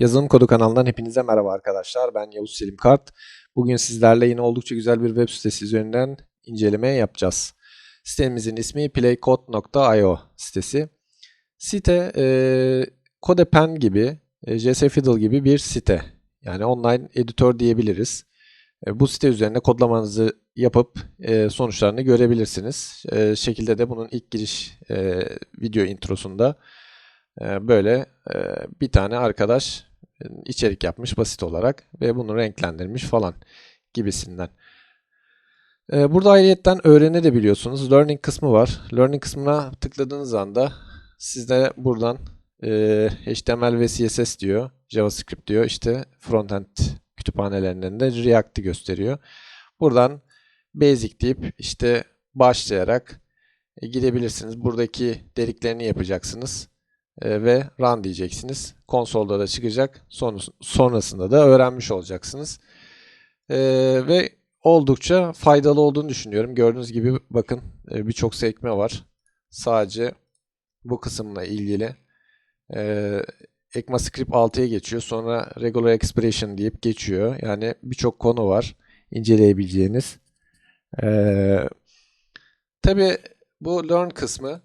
Yazılım Kodu kanalından hepinize merhaba arkadaşlar. Ben Yavuz Selim Kart. Bugün sizlerle yine oldukça güzel bir web sitesi üzerinden inceleme yapacağız. Sitemizin ismi playcode.io sitesi. Site e, CodePen gibi, e, JS Fiddle gibi bir site. Yani online editör diyebiliriz. E, bu site üzerinde kodlamanızı yapıp e, sonuçlarını görebilirsiniz. E, şekilde de bunun ilk giriş e, video introsunda e, böyle e, bir tane arkadaş içerik yapmış basit olarak ve bunu renklendirmiş falan gibisinden. E, burada ayrıyetten öğrenebiliyorsunuz. Learning kısmı var. Learning kısmına tıkladığınız anda sizde buradan e, HTML ve CSS diyor, JavaScript diyor. İşte frontend kütüphanelerinden de React'i gösteriyor. Buradan Basic deyip işte başlayarak e, gidebilirsiniz. Buradaki deliklerini yapacaksınız e, ve run diyeceksiniz. Konsolda da çıkacak. sonrasında da öğrenmiş olacaksınız. E, ve oldukça faydalı olduğunu düşünüyorum. Gördüğünüz gibi bakın e, birçok sekme var. Sadece bu kısımla ilgili. E, ECMAScript 6'ya geçiyor. Sonra Regular Expression deyip geçiyor. Yani birçok konu var inceleyebileceğiniz. Ee, Tabi bu learn kısmı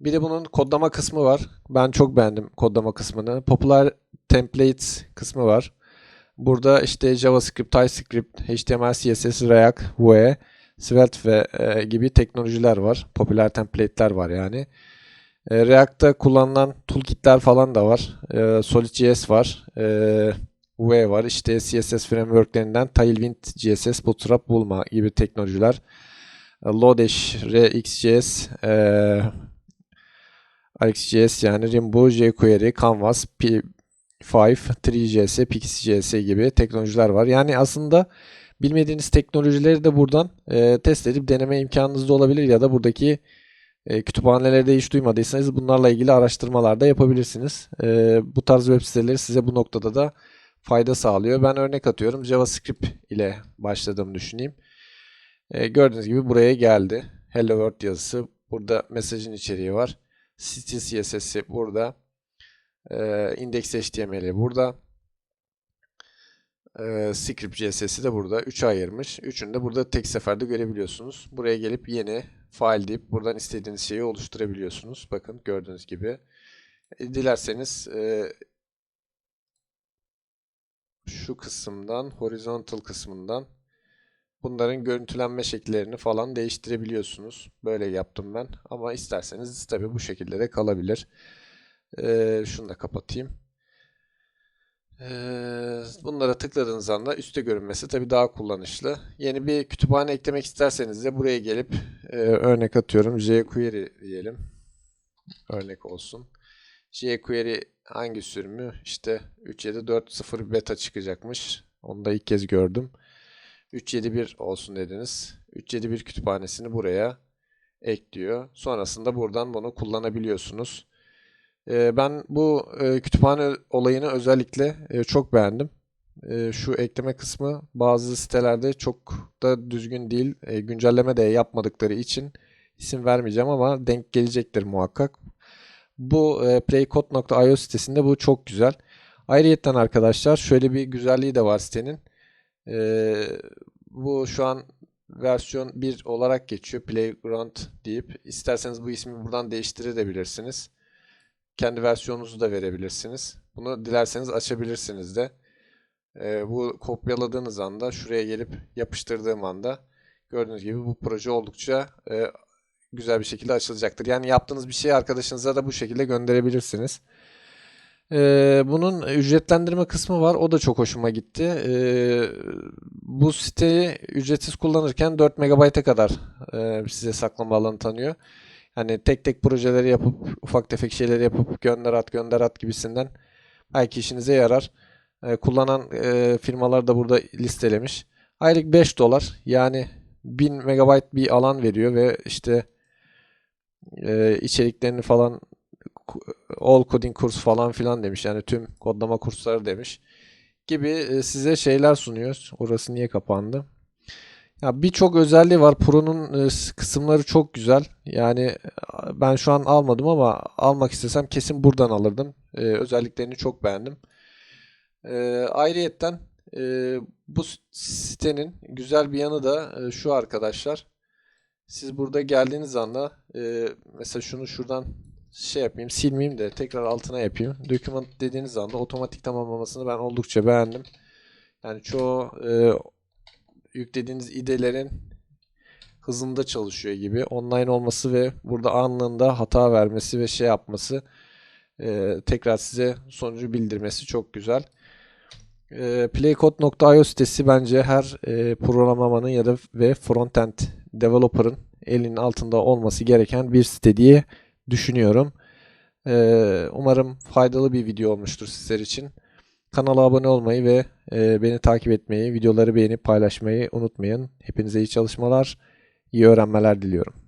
bir de bunun kodlama kısmı var. Ben çok beğendim kodlama kısmını. Popular templates kısmı var. Burada işte JavaScript, TypeScript, HTML, CSS, React, Vue, Svelte ve e, gibi teknolojiler var. Popüler template'ler var yani. E, React'ta kullanılan toolkit'ler falan da var. E, SolidJS var. E, Vue var. İşte CSS framework'lerinden Tailwind, CSS, Bootstrap, Bulma gibi teknolojiler. Lodash, RxJS, e, RxJS yani Rimbo, jQuery, Canvas, P5, 3JS, Pix.js gibi teknolojiler var. Yani aslında bilmediğiniz teknolojileri de buradan e, test edip deneme imkanınız da olabilir ya da buradaki e, kütüphanelerde hiç duymadıysanız bunlarla ilgili araştırmalar da yapabilirsiniz. E, bu tarz web siteleri size bu noktada da fayda sağlıyor. Ben örnek atıyorum. JavaScript ile başladığımı düşüneyim. E, gördüğünüz gibi buraya geldi. Hello World yazısı. Burada mesajın içeriği var. City CSS'i burada. E, index HTML'i burada. E, script CSS'i de burada. 3'e ayırmış. Üçünü de burada tek seferde görebiliyorsunuz. Buraya gelip yeni file deyip buradan istediğiniz şeyi oluşturabiliyorsunuz. Bakın gördüğünüz gibi. E, dilerseniz e, şu kısımdan, horizontal kısmından bunların görüntülenme şekillerini falan değiştirebiliyorsunuz. Böyle yaptım ben. Ama isterseniz tabii bu şekilde de kalabilir. Ee, şunu da kapatayım. Ee, bunlara tıkladığınız anda üstte görünmesi tabii daha kullanışlı. Yeni bir kütüphane eklemek isterseniz de buraya gelip e, örnek atıyorum jQuery diyelim. Örnek olsun. jQuery hangi sürümü? İşte 3.7.4.0 beta çıkacakmış. Onu da ilk kez gördüm. 371 olsun dediniz. 371 kütüphanesini buraya ekliyor. Sonrasında buradan bunu kullanabiliyorsunuz. Ee, ben bu e, kütüphane olayını özellikle e, çok beğendim. E, şu ekleme kısmı bazı sitelerde çok da düzgün değil. Güncelleme de yapmadıkları için isim vermeyeceğim ama denk gelecektir muhakkak. Bu playcode.io sitesinde bu çok güzel. Ayrıyeten arkadaşlar şöyle bir güzelliği de var sitenin. Ee, bu şu an versiyon 1 olarak geçiyor. Playground deyip isterseniz bu ismi buradan değiştirebilirsiniz. Kendi versiyonunuzu da verebilirsiniz. Bunu dilerseniz açabilirsiniz de. Ee, bu kopyaladığınız anda şuraya gelip yapıştırdığım anda gördüğünüz gibi bu proje oldukça e, güzel bir şekilde açılacaktır. Yani yaptığınız bir şeyi arkadaşınıza da bu şekilde gönderebilirsiniz. Ee, bunun ücretlendirme kısmı var. O da çok hoşuma gitti. Ee, bu siteyi ücretsiz kullanırken 4 MB'e kadar e, size saklama alanı tanıyor. Hani tek tek projeleri yapıp ufak tefek şeyleri yapıp gönder at gönder at gibisinden belki işinize yarar. Ee, kullanan e, firmalar da burada listelemiş. Aylık 5 dolar yani 1000 MB bir alan veriyor ve işte e, içeriklerini falan all coding kurs falan filan demiş. Yani tüm kodlama kursları demiş. Gibi e, size şeyler sunuyor. Orası niye kapandı? Ya birçok özelliği var. Pro'nun e, kısımları çok güzel. Yani ben şu an almadım ama almak istesem kesin buradan alırdım. Özelliklerini çok beğendim. Ayrıyetten e, bu sitenin güzel bir yanı da e, şu arkadaşlar. Siz burada geldiğiniz anda e, mesela şunu şuradan şey yapayım silmeyeyim de tekrar altına yapayım. Document dediğiniz anda otomatik tamamlamasını ben oldukça beğendim. Yani çoğu e, yüklediğiniz idelerin hızında çalışıyor gibi. Online olması ve burada anında hata vermesi ve şey yapması e, tekrar size sonucu bildirmesi çok güzel. E, Playcode.io sitesi bence her e, programlamanın ya da ve frontend developer'ın elinin altında olması gereken bir site diye düşünüyorum. E, umarım faydalı bir video olmuştur sizler için. Kanala abone olmayı ve e, beni takip etmeyi, videoları beğenip paylaşmayı unutmayın. Hepinize iyi çalışmalar, iyi öğrenmeler diliyorum.